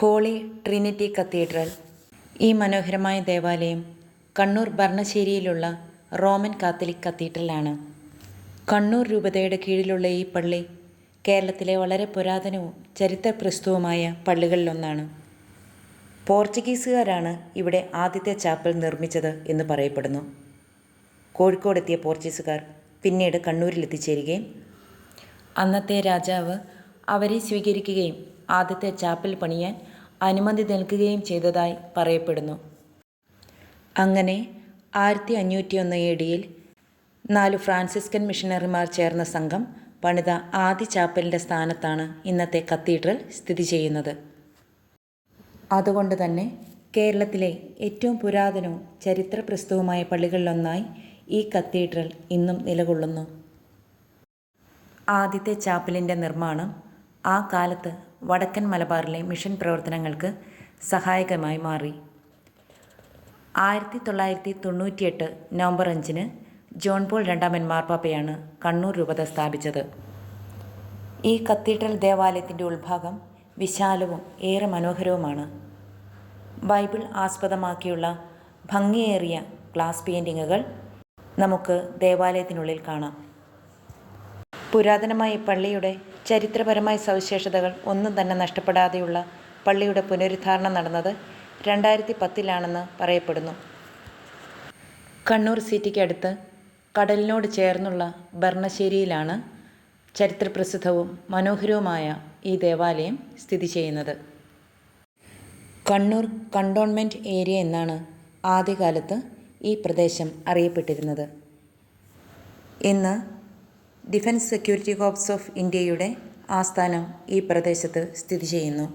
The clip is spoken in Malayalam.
Holy Trinity cathedral. ഈ മനോഹരമായ ദേവാലയം കണ്ണൂർ ഭരണശ്ശേരിയിലുള്ള റോമൻ കാത്തലിക് കത്തീഡ്രലാണ്. കണ്ണൂർ രൂപതയുടെ കീഴിലുള്ള ഈ പള്ളി കേരളത്തിലെ വളരെ പുരാതനവും ചരിത്രപ്രസ്തുവുമായ പള്ളികളിലൊന്നാണ്. പോർച്ചുഗീസുകാരാണ് ഇവിടെ ആദ്യത്തെ ചാപ്പൽ നിർമ്മിച്ചത് എന്ന് പറയപ്പെടുന്നു. കോഴിക്കോടെത്തിയ പോർച്ചുഗീസുകാർ പിന്നീട് കണ്ണൂരിലെത്തിച്ചേരുകയും അന്നത്തെ രാജാവ് അവരെ സ്വീകരിക്കുകയും ആദ്യത്തെ ചാപ്പൽ പണിയാൻ അനുമതി നൽകുകയും ചെയ്തതായി പറയപ്പെടുന്നു. അങ്ങനെ ആയിരത്തി അഞ്ഞൂറ്റി ഒന്ന് എ ഡിയിൽ നാല് ഫ്രാൻസിസ്കൻ മിഷണറിമാർ ചേർന്ന സംഘം പണിത ആദ്യ ചാപ്പലിന്റെ സ്ഥാനത്താണ് ഇന്നത്തെ കത്തീഡ്രൽ സ്ഥിതി ചെയ്യുന്നത്. അതുകൊണ്ട് തന്നെ കേരളത്തിലെ ഏറ്റവും പുരാതനവും ചരിത്രപ്രസ്തുവുമായ പള്ളികളിലൊന്നായി ഈ കത്തീഡ്രൽ ഇന്നും നിലകൊള്ളുന്നു. ആദ്യത്തെ ചാപ്പലിന്റെ നിർമ്മാണം ആ കാലത്ത് വടക്കൻ മലബാറിലെ മിഷൻ പ്രവർത്തനങ്ങൾക്ക് സഹായകമായി മാറി. ആയിരത്തി തൊള്ളായിരത്തി തൊണ്ണൂറ്റിയെട്ട് നവംബർ അഞ്ചിന് ജോൺ പോൾ രണ്ടാമൻ മാർപ്പാപ്പയാണ് കണ്ണൂർ രൂപത സ്ഥാപിച്ചത്. ഈ കത്തീഡ്രൽ ദേവാലയത്തിന്റെ ഉൾഭാഗം വിശാലവും ഏറെ മനോഹരവുമാണ്. ബൈബിൾ ആസ്പദമാക്കിയുള്ള ഭംഗിയേറിയ ഗ്ലാസ് പെയിന്റിങ്ങുകൾ നമുക്ക് ദേവാലയത്തിനുള്ളിൽ കാണാം. പുരാതനമായ പള്ളിയുടെ ചരിത്രപരമായ സവിശേഷതകൾ ഒന്നും തന്നെ നഷ്ടപ്പെടാതെയുള്ള പള്ളിയുടെ പുനരുദ്ധാരണം നടന്നത് രണ്ടായിരത്തി പത്തിലാണെന്ന് പറയപ്പെടുന്നു. കണ്ണൂർ സിറ്റിക്കടുത്ത് കടലിനോട് ചേർന്നുള്ള ഭരണശ്ശേരിയിലാണ് ചരിത്രപ്രസിദ്ധവും മനോഹരവുമായ ഈ ദേവാലയം സ്ഥിതി ചെയ്യുന്നത്. കണ്ണൂർ കണ്ടോൺമെന്റ് ഏരിയ എന്നാണ് ആദ്യകാലത്ത് ഈ പ്രദേശം അറിയപ്പെട്ടിരുന്നത്. ഇന്ന് ഡിഫൻസ് സെക്യൂരിറ്റി കോർപ്സ് ഓഫ് ഇന്ത്യയുടെ ആസ്ഥാനം ഈ പ്രദേശത്ത് സ്ഥിതി ചെയ്യുന്നു.